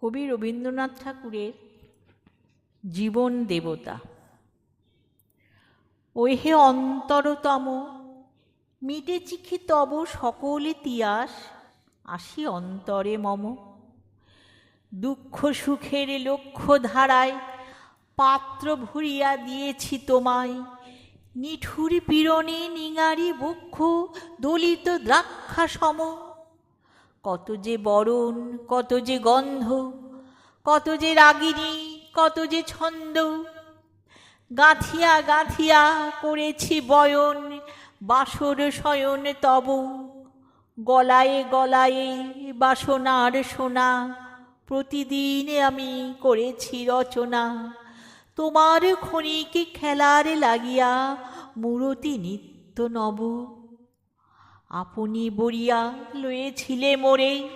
কবি রবীন্দ্রনাথ ঠাকুরের জীবন দেবতা। ওই হে অন্তরতম মিটে চিখি তব সকলে তিয়াস? আসি অন্তরে মম। দুঃখ সুখের লক্ষ্য ধারায় পাত্র ভরিয়া দিয়েছি তোমায়। নিঠুর পীড়নে নিঙারি বক্ষ, দলিত দ্রাক্ষা সম কত যে বরণ, কত যে গন্ধ, কত যে রাগিনী, কত যে ছন্দ। গাঁথিয়া গাঁথিয়া করেছি বয়ন, বাসর শয়ন তব। গলায় গলায় বাসনার সোনা, প্রতিদিন আমি করেছি রচনা। তোমার ক্ষণিক খেলার লাগিয়া মূরতি নিত্য নব। আপনি বরিয়া লয়েছিলে মোরে,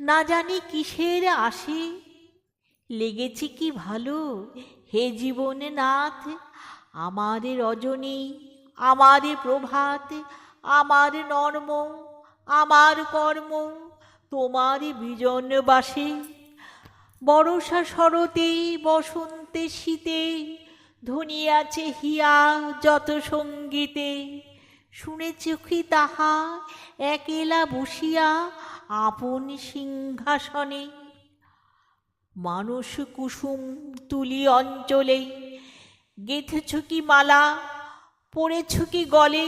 না জানি কিসের আসে। লেগেছে কি ভালো হে জীবনে নাথ আমার রজনী আমার প্রভাত, আমার নর্ম, আমার কর্ম, তোমার বিজন বাসে। বরষা শরতে, বসন্তে শীতে ধনিয়াছে হিয়া যত সঙ্গীতে। শুনেছ কি তাহা একেলা বসিয়া আপন সিংহাসনে। মানুষ কুসুম তুলি অঞ্চলে, গেথেছ কি মালা, পড়েছ কি গলে,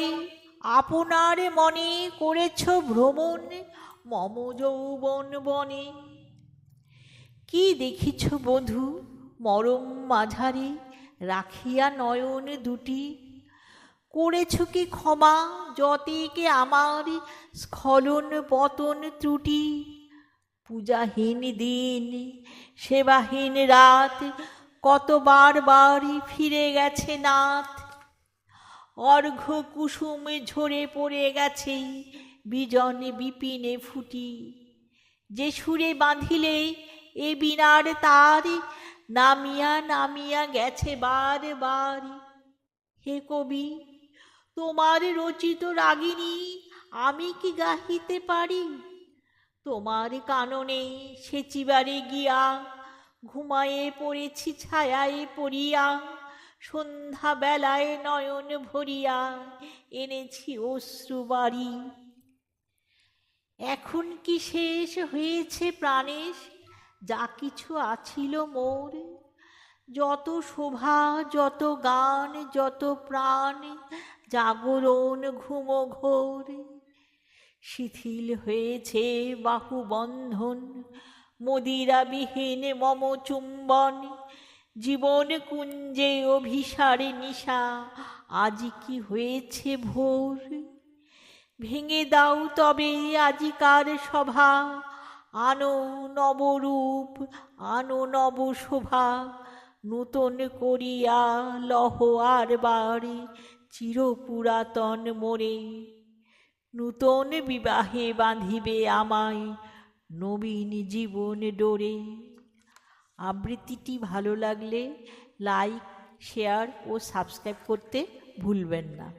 আপনার মনে করেছ ভ্রমণ মম যৌবন বনে। কি দেখিছ বধূ মরম মাঝারে রাখিয়া নয়ন দুটি করেছ কি ক্ষমা? যতেকে আমার স্খলন পতন ত্রুটি। পূজাহীন দিন, সেবাহীন রাত, কতবার বাড়ি ফিরে গেছে নাথ? অর্ঘ কুসুম ঝরে পড়ে গেছে, বিজন বিপিনে ফুটি। যে সুরে বাঁধিলে এ বিনার তার, নামিয়া নামিয়া গেছে বার বার হে কবি তোমার রচিত রাগিনী আমি কি গাহিতে পারি? তোমার কাননে সেচিবারে গিয়া ঘুমায়ে পড়েছি, ছায়ায় পড়িয়া সন্ধ্যা বেলায় নয়ন ভরিয়া এনেছি অশ্রু বাড়ি। এখন কি শেষ হয়েছে প্রাণেশ? যা কিছু আছিল মোর যত শোভা, যত গান, যত প্রাণ, জাগরণ ঘুম ঘোর। শিথিল হয়েছে বাহুবন্ধন, মদিরাবিহীন মম চুম্বন। জীবন কুঞ্জে অভিসারে নিশা, আজ কি হয়েছে ভোর? ভেঙে দাও তবে আজিকার সভা আনো নবরূপ, আনো নব শোভা। নূতন করিয়া লহ আর বাড়ি চির পুরাতন মোরে। নূতন বিবাহে বাঁধিবে আমায় নবীন জীবন ডোরে। আবৃত্তিটি ভালো লাগলে লাইক শেয়ার ও সাবস্ক্রাইব করতে ভুলবেন না।